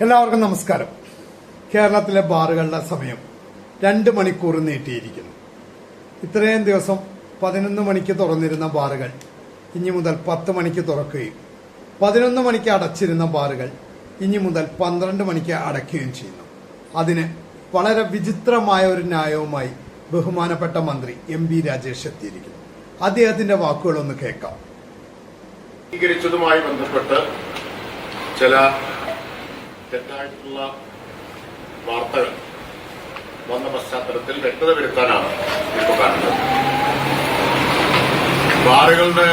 എല്ലാവർക്കും നമസ്കാരം. കേരളത്തിലെ ബാറുകളുടെ സമയം രണ്ട് മണിക്കൂർ നീട്ടിയിരിക്കുന്നു. ഇത്രയും ദിവസം പതിനൊന്ന് മണിക്ക് തുറന്നിരുന്ന ബാറുകൾ ഇനി മുതൽ പത്ത് മണിക്ക് തുറക്കുകയും പതിനൊന്ന് മണിക്ക് അടച്ചിരുന്ന ബാറുകൾ ഇനി മുതൽ പന്ത്രണ്ട് മണിക്ക് അടയ്ക്കുകയും ചെയ്യുന്നു. അതിന് വളരെ വിചിത്രമായ ഒരു ന്യായവുമായി ബഹുമാനപ്പെട്ട മന്ത്രി എം ബി രാജേഷ് എത്തിയിരിക്കുന്നു. അദ്ദേഹത്തിന്റെ വാക്കുകളൊന്ന് കേൾക്കാം. സ്വീകരിച്ചതുമായി ബന്ധപ്പെട്ട് ചില തെറ്റായിട്ടുള്ള വാർത്തകൾ വന്ന പശ്ചാത്തലത്തിൽ വ്യക്തത വരുത്താനാണ് ഇപ്പോൾ കാണുന്നത്. ബാറുകളുടെ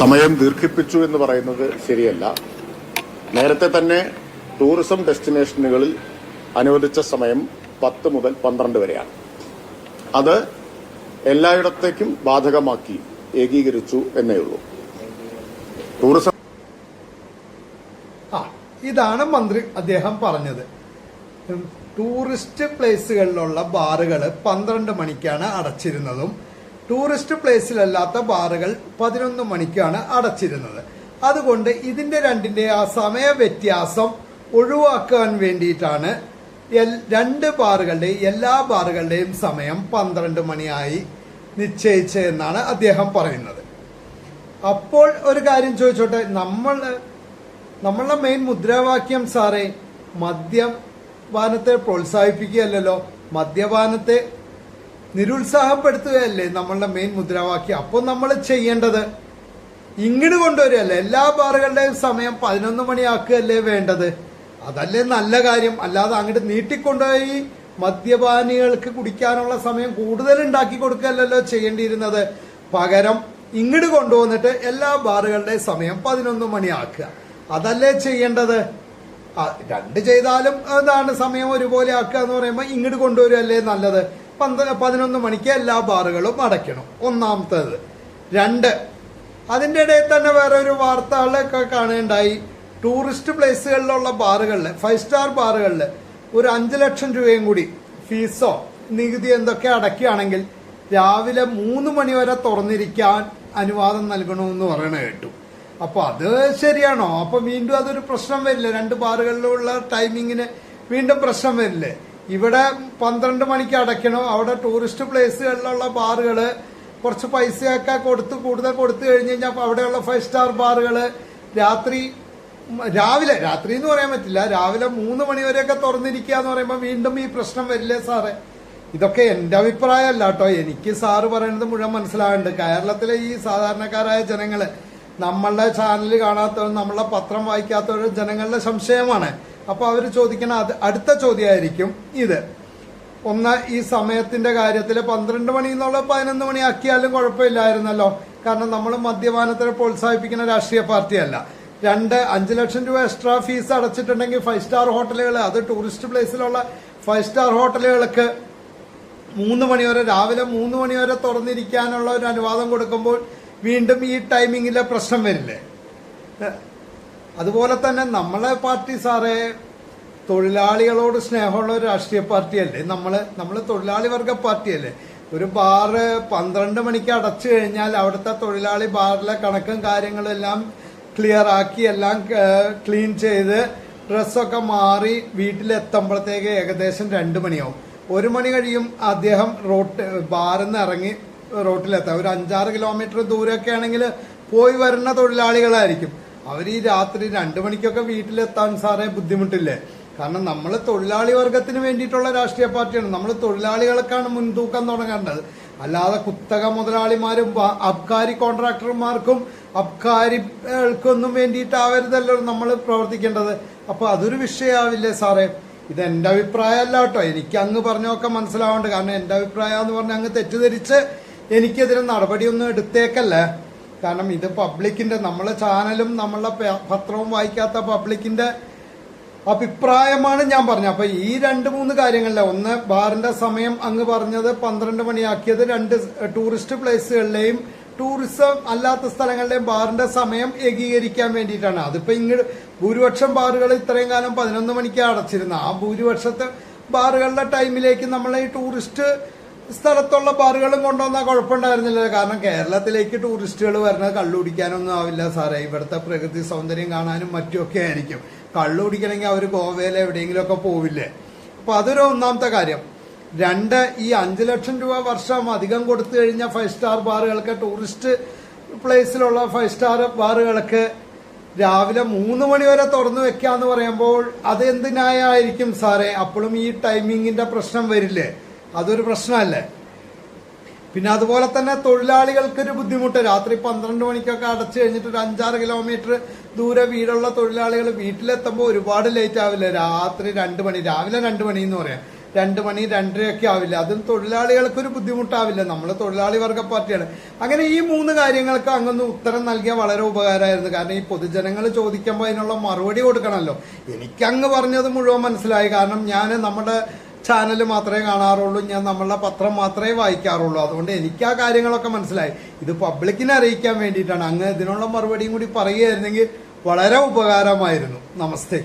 സമയം ദീർഘിപ്പിച്ചു എന്ന് പറയുന്നത് ശരിയല്ല. നേരത്തെ തന്നെ ടൂറിസം ഡെസ്റ്റിനേഷനുകളിൽ അനുവദിച്ച സമയം പത്ത് മുതൽ പന്ത്രണ്ട് വരെയാണ്. അത് എല്ലായിടത്തേക്കും ബാധകമാക്കി ഏകീകരിച്ചു എന്നേ ഉള്ളൂ. ടൂറിസം ഇതാണ് മന്ത്രി അദ്ദേഹം പറഞ്ഞത്. ടൂറിസ്റ്റ് പ്ലേസുകളിലുള്ള ബാറുകൾ പന്ത്രണ്ട് മണിക്കാണ് അടച്ചിരുന്നതും ടൂറിസ്റ്റ് പ്ലേസിലല്ലാത്ത ബാറുകൾ പതിനൊന്ന് മണിക്കാണ് അടച്ചിരുന്നത്. അതുകൊണ്ട് ഇതിന്റെ രണ്ടിന്റെ ആ സമയ വ്യത്യാസം ഒഴിവാക്കാൻ വേണ്ടിയിട്ടാണ് രണ്ട് ബാറുകളുടെയും എല്ലാ ബാറുകളുടെയും സമയം പന്ത്രണ്ട് മണിയായി നിശ്ചയിച്ചതെന്നാണ് അദ്ദേഹം പറയുന്നത്. അപ്പോൾ ഒരു കാര്യം ചോദിച്ചോട്ടെ നമ്മൾ നമ്മളുടെ മെയിൻ മുദ്രാവാക്യം സാറേ മദ്യപാനത്തെ പ്രോത്സാഹിപ്പിക്കുകയല്ലോ മദ്യപാനത്തെ നിരുത്സാഹപ്പെടുത്തുകയല്ലേ നമ്മളുടെ മെയിൻ മുദ്രാവാക്യം. അപ്പോൾ നമ്മൾ ചെയ്യേണ്ടത് ഇങ്ങോട്ട് കൊണ്ടുവരികയല്ലേ എല്ലാ ബാറുകളുടെയും സമയം പതിനൊന്ന് മണിയാക്കുകയല്ലേ വേണ്ടത്? അതല്ലേ നല്ല കാര്യം. അല്ലാതെ അങ്ങോട്ട് നീട്ടിക്കൊണ്ടുപോയി മദ്യപാനികൾക്ക് കുടിക്കാനുള്ള സമയം കൂടുതൽ ഉണ്ടാക്കി കൊടുക്കുകയല്ലോ ചെയ്യേണ്ടിയിരുന്നത്. പകരം ഇങ്ങോട്ട് കൊണ്ടുവന്നിട്ട് എല്ലാ ബാറുകളുടെയും സമയം പതിനൊന്ന് മണിയാക്കുക. അതല്ലേ ചെയ്യേണ്ടത്? രണ്ട് ചെയ്താലും അതാണ് സമയം ഒരുപോലെ ആക്കുക എന്ന് പറയുമ്പോൾ ഇങ്ങോട്ട് കൊണ്ടുവരുമല്ലേ നല്ലത്? പന്ത പതിനൊന്ന് മണിക്ക് എല്ലാ ബാറുകളും അടയ്ക്കണം. ഒന്നാമത്തേത്. രണ്ട് അതിന്റെ ഇടയിൽ തന്നെ വേറെ ഒരു വാർത്തകളൊക്കെ കാണുകയുണ്ടായി. ടൂറിസ്റ്റ് പ്ലേസുകളിലുള്ള ബാറുകളിൽ ഫൈവ് സ്റ്റാർ ബാറുകളിൽ ഒരു അഞ്ച് ലക്ഷം രൂപയും കൂടി ഫീസോ നികുതി എന്തൊക്കെ അടയ്ക്കുകയാണെങ്കിൽ രാവിലെ മൂന്ന് മണി വരെ തുറന്നിരിക്കാൻ അനുവാദം നൽകണമെന്ന് പറയണ കേട്ടു. അപ്പൊ അത് ശരിയാണോ? അപ്പൊ വീണ്ടും അതൊരു പ്രശ്നം വരില്ലേ? രണ്ട് ബാറുകളിലുള്ള ടൈമിങ്ങിന് വീണ്ടും പ്രശ്നം വരില്ലേ? ഇവിടെ പന്ത്രണ്ട് മണിക്ക് അടയ്ക്കണോ. അവിടെ ടൂറിസ്റ്റ് പ്ലേസുകളിലുള്ള ബാറുകൾ കുറച്ച് പൈസയൊക്കെ കൊടുത്ത് കൂടുതൽ കൊടുത്തു കഴിഞ്ഞ് കഴിഞ്ഞാൽ അവിടെയുള്ള ഫൈവ് സ്റ്റാർ ബാറുകൾ രാത്രി രാവിലെ രാത്രി എന്ന് പറയാൻ പറ്റില്ല. രാവിലെ മൂന്ന് മണി വരെയൊക്കെ തുറന്നിരിക്കുക എന്ന് പറയുമ്പോൾ വീണ്ടും ഈ പ്രശ്നം വരില്ലേ സാറേ? ഇതൊക്കെ എന്റെ അഭിപ്രായമല്ല കേട്ടോ. എനിക്ക് സാറ് പറയുന്നത് മുഴുവൻ മനസ്സിലാകുന്നുണ്ട് കേരളത്തിലെ ഈ സാധാരണക്കാരായ ജനങ്ങൾ നമ്മളുടെ ചാനൽ കാണാത്തവരും നമ്മളുടെ പത്രം വായിക്കാത്തവരും ജനങ്ങളുടെ സംശയമാണ്. അപ്പോൾ അവർ ചോദിക്കുന്ന അടുത്ത ചോദ്യമായിരിക്കും ഇത്. ഒന്ന് ഈ സമയത്തിന്റെ കാര്യത്തിൽ പന്ത്രണ്ട് മണി എന്നുള്ള പതിനൊന്ന് മണി ആക്കിയാലും കുഴപ്പമില്ലായിരുന്നല്ലോ. കാരണം നമ്മൾ മദ്യപാനത്തിനെ പ്രോത്സാഹിപ്പിക്കുന്ന രാഷ്ട്രീയ പാർട്ടിയല്ല. രണ്ട് അഞ്ച് ലക്ഷം രൂപ എക്സ്ട്രാ ഫീസ് അടച്ചിട്ടുണ്ടെങ്കിൽ ഫൈവ് സ്റ്റാർ ഹോട്ടലുകൾ അത് ടൂറിസ്റ്റ് പ്ലേസിലുള്ള ഫൈവ് സ്റ്റാർ ഹോട്ടലുകൾക്ക് മൂന്ന് മണിവരെ രാവിലെ മൂന്ന് മണിവരെ തുറന്നിരിക്കാനുള്ള ഒരു അനുവാദം കൊടുക്കുമ്പോൾ വീണ്ടും ഈ ടൈമിങ്ങിലെ പ്രശ്നം വരില്ലേ? അതുപോലെ തന്നെ നമ്മളെ പാർട്ടി സാറേ തൊഴിലാളികളോട് സ്നേഹമുള്ള ഒരു രാഷ്ട്രീയ പാർട്ടിയല്ലേ? നമ്മൾ നമ്മൾ തൊഴിലാളി വർഗ പാർട്ടിയല്ലേ? ഒരു ബാറ് പന്ത്രണ്ട് മണിക്ക് അടച്ചു കഴിഞ്ഞാൽ അവിടുത്തെ തൊഴിലാളി ബാറിലെ കണക്കും കാര്യങ്ങളും എല്ലാം ക്ലിയർ ആക്കി എല്ലാം ക്ലീൻ ചെയ്ത് ഡ്രസ്സൊക്കെ മാറി വീട്ടിലെത്തുമ്പോഴത്തേക്ക് ഏകദേശം രണ്ട് മണിയാവും. ഒരു മണി കഴിയും അദ്ദേഹം റോട്ട് ബാറിൽ നിന്ന് ഇറങ്ങി റോട്ടിലെത്താം. ഒരു അഞ്ചാറ് കിലോമീറ്റർ ദൂരമൊക്കെ ആണെങ്കിൽ പോയി വരുന്ന തൊഴിലാളികളായിരിക്കും. അവർ ഈ രാത്രി രണ്ടു മണിക്കൊക്കെ വീട്ടിലെത്താൻ സാറേ ബുദ്ധിമുട്ടില്ലേ? കാരണം നമ്മൾ തൊഴിലാളി വർഗത്തിന് വേണ്ടിയിട്ടുള്ള രാഷ്ട്രീയ പാർട്ടിയാണ്. നമ്മൾ തൊഴിലാളികൾക്കാണ് മുൻതൂക്കം തുടങ്ങേണ്ടത്. അല്ലാതെ കുത്തക മുതലാളിമാരും അബ്കാരി കോൺട്രാക്ടർമാർക്കും അബ്കാരികൾക്കൊന്നും വേണ്ടിയിട്ടാവരുതല്ലോ നമ്മൾ പ്രവർത്തിക്കേണ്ടത്. അപ്പൊ അതൊരു വിഷയമാവില്ലേ സാറേ? ഇത് എന്റെ അഭിപ്രായമല്ല കേട്ടോ. എനിക്ക് അങ്ങ് പറഞ്ഞൊക്കെ മനസ്സിലാവേണ്ടത് കാരണം എന്റെ അഭിപ്രായം എന്ന് പറഞ്ഞ് അങ്ങ് തെറ്റിദ്ധരിച്ച് എനിക്കെതിരെ നടപടിയൊന്നും എടുത്തേക്കല്ല? കാരണം ഇത് പബ്ലിക്കിന്റെ നമ്മളെ ചാനലും നമ്മളെ പത്രവും വായിക്കാത്ത പബ്ലിക്കിന്റെ അഭിപ്രായമാണ് ഞാൻ പറഞ്ഞത്. അപ്പൊ ഈ രണ്ട് മൂന്ന് കാര്യങ്ങളിലെ ഒന്ന് ബാറിന്റെ സമയം അങ്ങ് പറഞ്ഞത് പന്ത്രണ്ട് മണിയാക്കിയത് രണ്ട് ടൂറിസ്റ്റ് പ്ലേസുകളിലെയും ടൂറിസം അല്ലാത്ത സ്ഥലങ്ങളിലെയും ബാറിന്റെ സമയം ഏകീകരിക്കാൻ വേണ്ടിയിട്ടാണ്. അതിപ്പോ ഇങ്ങോട്ട് ഭൂരിപക്ഷം ബാറുകൾ ഇത്രയും കാലം പതിനൊന്ന് മണിക്ക് അടച്ചിരുന്ന ആ ഭൂരിപക്ഷത്തെ ബാറുകളുടെ ടൈമിലേക്ക് നമ്മൾ ഈ ടൂറിസ്റ്റ് സ്ഥലത്തുള്ള ബാറുകളും കൊണ്ടുവന്നാൽ കുഴപ്പമുണ്ടായിരുന്നില്ല. കാരണം കേരളത്തിലേക്ക് ടൂറിസ്റ്റുകൾ വരുന്നത് കള്ളുപിടിക്കാനൊന്നും ആവില്ല സാറേ. ഇവിടുത്തെ പ്രകൃതി സൗന്ദര്യം കാണാനും മറ്റുമൊക്കെ ആയിരിക്കും. കള്ളു കുടിക്കണമെങ്കിൽ അവർ ഗോവയിൽ എവിടെയെങ്കിലുമൊക്കെ പോവില്ലേ? അപ്പൊ അതൊരു ഒന്നാമത്തെ കാര്യം. രണ്ട് ഈ അഞ്ചു ലക്ഷം രൂപ വർഷം അധികം കൊടുത്തു കഴിഞ്ഞാൽ ഫൈവ് സ്റ്റാർ ബാറുകൾക്ക് ടൂറിസ്റ്റ് പ്ലേസിലുള്ള ഫൈവ് സ്റ്റാർ ബാറുകൾക്ക് രാവിലെ മൂന്ന് മണി വരെ തുറന്നു വെക്കാന്ന് പറയുമ്പോൾ അത് ന്യായമായിരിക്കും സാറേ? അപ്പോഴും ഈ ടൈമിങ്ങിന്റെ പ്രശ്നം വരില്ലേ? അതൊരു പ്രശ്നമല്ലേ? പിന്നെ അതുപോലെ തന്നെ തൊഴിലാളികൾക്കൊരു ബുദ്ധിമുട്ട്. രാത്രി പന്ത്രണ്ട് മണിക്കൊക്കെ അടച്ചു കഴിഞ്ഞിട്ട് ഒരു അഞ്ചാറ് കിലോമീറ്റർ ദൂരെ വീടുള്ള തൊഴിലാളികൾ വീട്ടിലെത്തുമ്പോൾ ഒരുപാട് ലേറ്റ് ആവില്ല? രാത്രി രണ്ട് മണി രാവിലെ രണ്ട് മണി എന്ന് പറയാം. രണ്ട് മണി രണ്ടരയൊക്കെ ആവില്ല? അതും തൊഴിലാളികൾക്കൊരു ബുദ്ധിമുട്ടാവില്ല. നമ്മൾ തൊഴിലാളി വർഗ പാർട്ടിയാണ് അങ്ങനെ ഈ മൂന്ന് കാര്യങ്ങൾക്ക് അങ്ങൊന്ന് ഉത്തരം നൽകിയാൽ വളരെ ഉപകാരമായിരുന്നു. കാരണം ഈ പൊതുജനങ്ങൾ ചോദിക്കുമ്പോൾ അതിനുള്ള മറുപടി കൊടുക്കണമല്ലോ എനിക്കങ്ങ് പറഞ്ഞത് മുഴുവൻ മനസ്സിലായി. കാരണം ഞാൻ നമ്മുടെ ചാനൽ മാത്രമേ കാണാറുള്ളൂ ഞാൻ നമ്മളുടെ പത്രം മാത്രമേ വായിക്കാറുള്ളൂ. അതുകൊണ്ട് എനിക്ക് ആ കാര്യങ്ങളൊക്കെ മനസ്സിലായി. ഇത് പബ്ലിക്കിനെ അറിയിക്കാൻ വേണ്ടിയിട്ടാണ്. അങ്ങ് ഇതിനുള്ള മറുപടിയും കൂടി പറയുകയായിരുന്നെങ്കിൽ വളരെ ഉപകാരമായിരുന്നു. നമസ്തേ.